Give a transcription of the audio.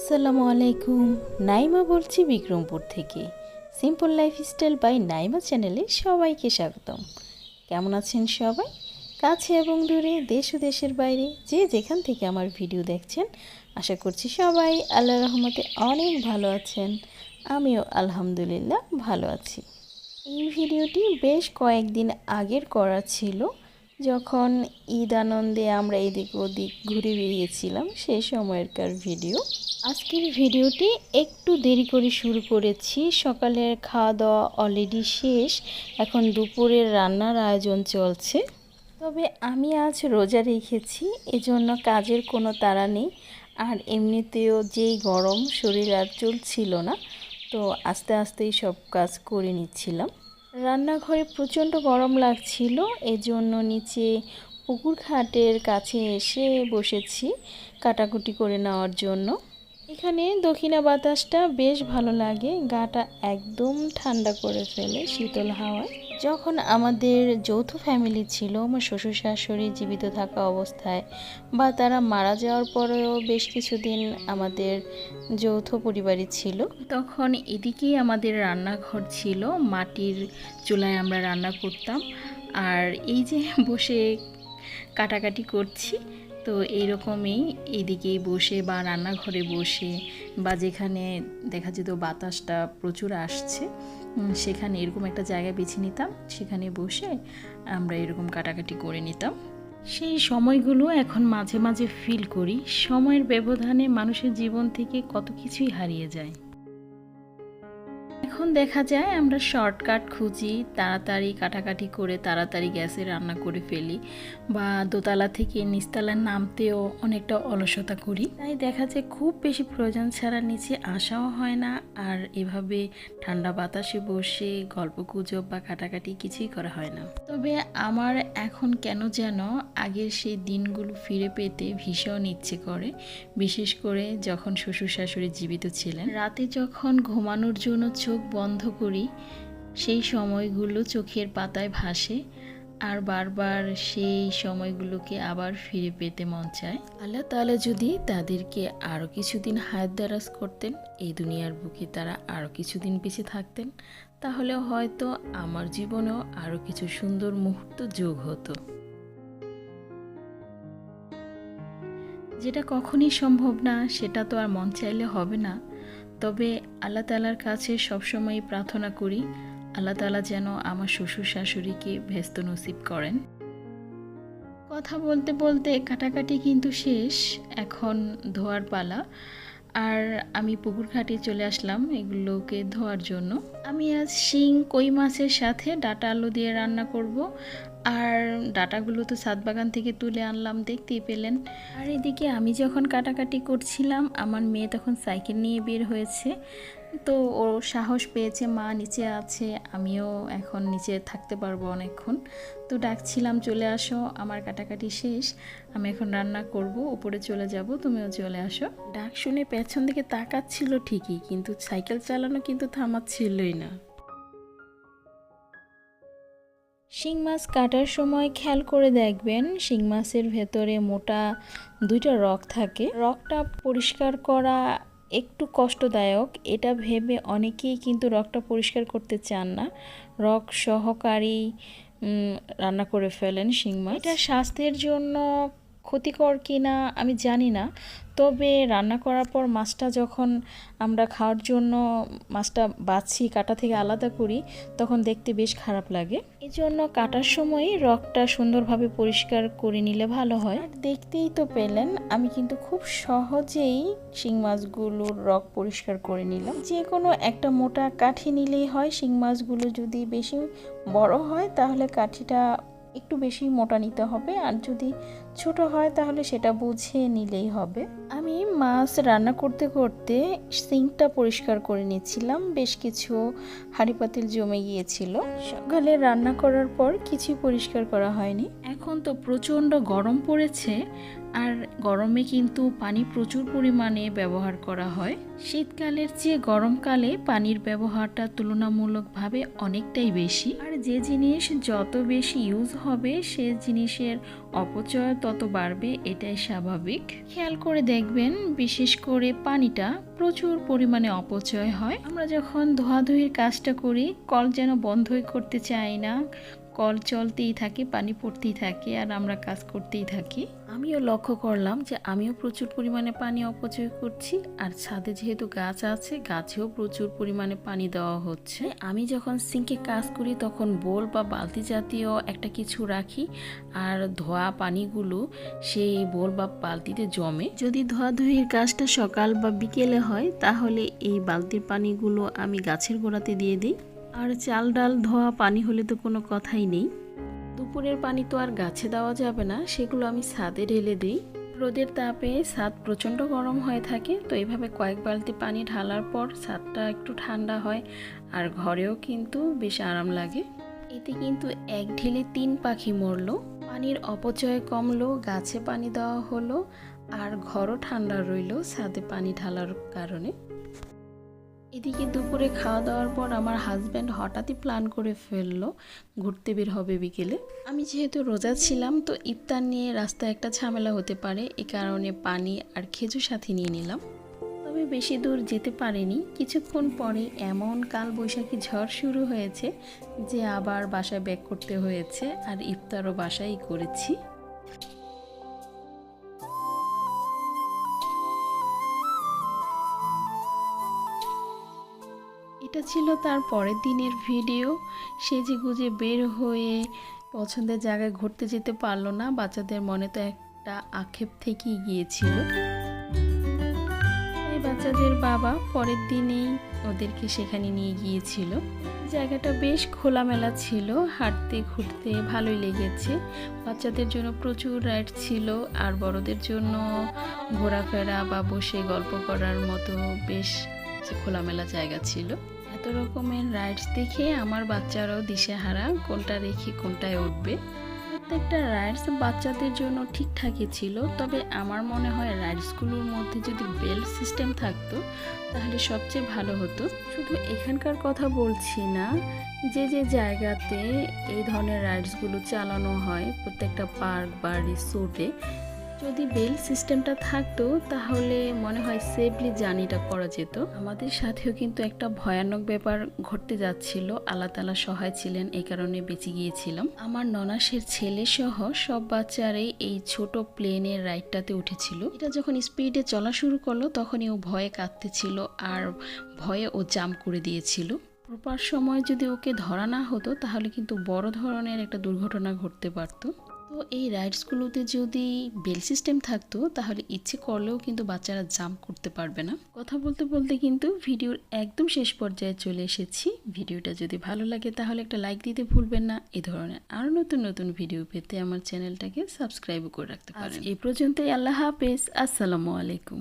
আসসালামু আলাইকুম। নাইমা বলছি বিক্রমপুর থেকে। সিম্পল লাইফস্টাইল বাই নাইমা চ্যানেলে সবাইকে স্বাগতম। কেমন আছেন সবাই? কাছে এবং দূরে, দেশ ও দেশের বাইরে, যে যেখান থেকে আমার ভিডিও দেখছেন, আশা করছি সবাই আল্লাহ রহমতে অনেক ভালো আছেন। আমিও আলহামদুলিল্লাহ ভালো আছি। এই ভিডিওটি বেশ কয়েকদিন আগের করা ছিল। যখন ঈদ আনন্দে আমরা এদিক ওদিক ঘুরে বেরিয়েছিলাম সেই সময়কার ভিডিও। আজকের ভিডিওটি একটু দেরি করে শুরু করেছি। সকালের খাওয়া দাওয়া অলরেডি শেষ। এখন দুপুরের রান্নার আয়োজন চলছে। তবে আমি আজ রোজা রেখেছি, এজন্য কাজের কোনো তাড়া নেই। আর এমনিতেও যেই গরম, শরীর আর চলছিল না, তো আস্তে আস্তেই সব কাজ করে নিচ্ছিলাম। রান্নাঘরে প্রচণ্ড গরম লাগছিল, এজন্য নিচে পুকুর ঘাটের কাছে এসে বসেছি কাটাকুটি করে নেওয়ার জন্য। এখানে দক্ষিণা বাতাসটা বেশ ভালো লাগে, গাটা একদম ঠান্ডা করে ফেলে শীতল হাওয়ায়। যখন আমাদের যৌথ ফ্যামিলি ছিল, আমার শ্বশুর শাশুড়ি জীবিত থাকা অবস্থায় বা তারা মারা যাওয়ার পরেও বেশ কিছুদিন আমাদের যৌথ পরিবারই ছিল। তখন এদিকেই আমাদের রান্নাঘর ছিল, মাটির চুলায় আমরা রান্না করতাম। আর এই যে বসে কাটাকাটি করছি তো এইরকমই এদিকেই বসে বা রান্নাঘরে বসে বা যেখানে দেখা যেত বাতাসটা প্রচুর আসছে সেখানে এরকম একটা জায়গা বেছে নিতাম। সেখানে বসে আমরা এরকম কাটাকাটি করে নিতাম। সেই সময়গুলো এখন মাঝে মাঝে ফিল করি। সময়ের ব্যবধানে মানুষের জীবন থেকে কত কিছুই হারিয়ে যায়। এখন দেখা যায় আমরা শর্টকাট খুঁজি, তাড়াতাড়ি কাটাকাটি করে তাড়াতাড়ি গ্যাসে রান্না করে ফেলি বা দোতলা থেকে নিচতলায় নামতেও অনেকটা অলসতা করি। তাই দেখা যায় খুব বেশি প্রয়োজন ছাড়া নিচে আসাও হয় না আর এভাবে ঠান্ডা বাতাসে বসে গল্প গুজব বা কাটাকাটি কিছুই করা হয় না। তবে আমার এখন কেন যেন আগের সেই দিনগুলো ফিরে পেতে ভীষণ ইচ্ছে করে, বিশেষ করে যখন শ্বশুর শাশুড়ি জীবিত ছিলেন। রাতে যখন ঘুমানোর জন্য চোখ বন্ধ করি সেই সময়গুলো চোখের পাতায় ভাসে আর বারবার সেই সময়গুলোকে আবার ফিরে পেতে মন চায়। আল্লাহ তাআলা যদি তাদেরকে আরও কিছুদিন হায়াত দারাজ করতেন এই দুনিয়ার বুকে তারা আরও কিছুদিন বেঁচে থাকতেন তাহলে হয়তো আমার জীবনেও আরও কিছু সুন্দর মুহূর্ত যোগ হতো। যেটা কখনই সম্ভব না সেটা তো আর মন চাইলে হবে না। তবে আল্লাহ তালার কাছে সবসময় প্রার্থনা করি, আল্লাহ তালা যেন আমার শ্বশুর শাশুড়িকে ব্যস্ত নসিব করেন। কথা বলতে বলতে কাটাকাটি কিন্তু শেষ, এখন ধোয়ার পালা। আর আমি পুকুর ঘাটে চলে আসলাম এগুলোকে ধোয়ার জন্য। আমি আজ শিং, কই মাছের সাথে ডাটা আলু দিয়ে রান্না করব। আর ডাটাগুলো তো ছাদ বাগান থেকে তুলে আনলাম দেখতেই পেলেন। আর এদিকে আমি যখন কাটাকাটি করছিলাম আমার মেয়ে তখন সাইকেল নিয়ে বের হয়েছে। তো ও সাহস পেয়েছে মা নিচে আছে আমিও এখন নিচে থাকতে পারব অনেকক্ষণ। তো ডাকছিলাম চলে আসো আমার কাটাকাটি শেষ আমি এখন রান্না করব উপরে চলে যাব তুমিও চলে আসো। ডাক শুনে পেছন দিকে তাকাচ্ছিল ঠিকই কিন্তু সাইকেল চালানো কিন্তু থামাচ্ছিলই না। শিং মাছ কাটার সময় খেয়াল করে দেখবেন শিং মাছের ভেতরে মোটা দুইটা রক থাকে। রকটা পরিষ্কার করা একটু কষ্টদায়ক, এটা ভেবে অনেকেই কিন্তু রকটা পরিষ্কার করতে চান না। রক সহকারী রান্না করে ফেলেন শিং মাছ। এটা স্বাস্থ্যের জন্য ক্ষতিকর কি না আমি জানি না তবে রান্না করার পর মাছটা যখন আমরা খাওয়ার জন্য মাছটা বাছি, কাটা থেকে আলাদা করি, তখন দেখতে বেশ খারাপ লাগে। এই জন্য কাটার সময় রকটা সুন্দরভাবে পরিষ্কার করে নিলে ভালো হয়। দেখতেই তো পেলেন, আমি কিন্তু খুব সহজেই শিং মাছগুলোর রক পরিষ্কার করে নিলাম। যে কোনো একটা মোটা কাঠি নিলেই হয়, শিং মাছগুলো যদি বেশি বড় হয়, তাহলে কাঠিটা একটু বেশি মোটা নিতে হবে আর যদি ছোট হয় তাহলে সেটা বুঝে নিলেই হবে। আমি মাছ রান্না করতে করতে সিঙ্কটা পরিষ্কার করে নিয়েছিলাম, বেশ কিছু হাঁড়ি পাতিল জমে গিয়েছিল। সকালে রান্না করার পর কিছুই পরিষ্কার করা হয়নি। এখন তো প্রচণ্ড গরম পড়েছে আর গরমে কিন্তু পানি প্রচুর পরিমাণে ব্যবহার করা হয়। শীতকালের চেয়ে গরমকালে পানির ব্যবহারটা তুলনামূলকভাবে অনেকটাই বেশি। আর যে জিনিস যত বেশি ইউজ হবে, সে জিনিসের অপচয় তত বাড়বে, এটাই স্বাভাবিক। খেয়াল করে দেখবেন, বিশেষ করে পানিটা প্রচুর পরিমাণে অপচয় হয়। আমরা যখন ধোয়াধুয়ির কাজটা করি, কল যেন বন্ধই করতে চাই না কল চলতেই থাকে পানি পড়তেই থাকে আর আমরা কাজ করতেই থাকি। আমিও লক্ষ্য করলাম যে আমিও প্রচুর পরিমাণে পানি অপচয় করছি আর ছাদে যেহেতু গাছ আছে গাছেও প্রচুর পরিমাণে পানি দেওয়া হচ্ছে। আমি যখন সিঙ্কে কাজ করি তখন বোল বা বালতি জাতীয় একটা কিছু রাখি আর ধোয়া পানিগুলো সেই বোল বা বালতিতে জমে। যদি ধোয়াধুয়ির কাজটা সকাল বা বিকেলে হয় তাহলে এই বালতির পানিগুলো আমি গাছের গোড়াতে দিয়ে দিই। আর চাল ডাল ধোয়া পানি হলে তো কোনো কথাই নেই। দুপুরের পানি তো আর গাছে দেওয়া যাবে না, সেগুলো আমি ছাদে ঢেলে দিই। রোদের তাপে ছাদ প্রচণ্ড গরম হয়ে থাকে, তো এইভাবে কয়েক বালতি পানি ঢালার পর ছাদটা একটু ঠান্ডা হয়, আর ঘরেও কিন্তু বেশ আরাম লাগে। এতে কিন্তু এক ঢেলে তিন পাখি মরলো। পানির অপচয় কমলো, গাছে পানি দেওয়া হলো, আর ঘরও ঠান্ডা রইল ছাদে পানি ঢালার কারণে। এদিকে দুপুরে খাওয়া দাওয়ার পর আমার হাজব্যান্ড হঠাৎই প্ল্যান করে ফেলল ঘুরতে বের হবে বিকেলে। আমি যেহেতু রোজা ছিলাম, তো ইফতার নিয়ে রাস্তায় একটা ঝামেলা হতে পারে, এ কারণে পানি আর খেজুর সাথে নিয়ে নিলাম। তবে বেশি দূর যেতে পারেনি। কিছুক্ষণ পরে এমন কাল বৈশাখী ঝড় শুরু হয়েছে যে আবার বাসায় ব্যাক করতে হয়েছে, আর ইফতারও বাসায় করেছি। ছিল তার পরের দিনের ভিডিও। সেজে গুজে বের হয়ে পছন্দের জায়গায় ঘুরতে যেতে পারল না। বাচ্চাদের মনে তো একটা আক্ষেপ থেকেই গিয়েছিল। এই বাচ্চাদের বাবা পরের দিনেই ওদেরকে সেখানে নিয়ে গিয়েছিল। জায়গাটা বেশ খোলামেলা ছিল। হাঁটতে, ঘুরতে ভালোই লেগেছে। বাচ্চাদের জন্য প্রচুর রাইড ছিল। আর বড়দের জন্য ঘোরাফেরা বা বসে গল্প করার মতো বেশ খোলামেলা জায়গা ছিল। এত রকমের রাইডস দেখে আমার বাচ্চারাও দিশেহারা, কোনটা রেখে কোনটায় উঠবে। প্রত্যেকটা রাইডস বাচ্চাদের জন্য ঠিকঠাকই ছিল, তবে আমার মনে হয় রাইডসগুলোর মধ্যে যদি বেল্ট সিস্টেম থাকতো, তাহলে সবচেয়ে ভালো হতো। শুধু এখানকার কথা বলছি না, যে যে জায়গাতে এই ধরনের রাইডসগুলো চালানো হয়, প্রত্যেকটা পার্ক বা রিসোর্টে যদি বেল সিস্টেমটা থাকতো, তাহলে মনে হয় সেফলি জার্নিটা করা যেত। আমাদের সাথেও কিন্তু একটা ভয়ানক ব্যাপার ঘটতে যাচ্ছিল। আল্লাহ তালা সহায় ছিলেন, এই কারণে বেঁচে গিয়েছিলাম। আমার ননাসের ছেলে সহ সব বাচ্চারাই এই ছোট প্লেনের রাইডটাতে উঠেছিল। এটা যখন স্পিডে চলা শুরু করল, তখনই ও ভয়ে কাঁদতেছিল আর ভয়ে ও জাম্প করে দিয়েছিল। প্রপার সময় যদি ওকে ধরা না হতো, তাহলে কিন্তু বড় ধরনের একটা দুর্ঘটনা ঘটতে পারতো। তো এই রাইডসগুলোতে যদি বেল সিস্টেম থাকতো তাহলে ইচ্ছে করলেও কিন্তু বাচ্চারা জাম্প করতে পারবে না। কথা বলতে বলতে কিন্তু ভিডিওর একদম শেষ পর্যায়ে চলে এসেছি। ভিডিওটা যদি ভালো লাগে তাহলে একটা লাইক দিতে ভুলবেন না। এ ধরনের আরও নতুন নতুন ভিডিও পেতে আমার চ্যানেলটাকে সাবস্ক্রাইব করে রাখতে পারেন। এ পর্যন্তই আল্লাহ হাফেজ। আসসালামু আলাইকুম।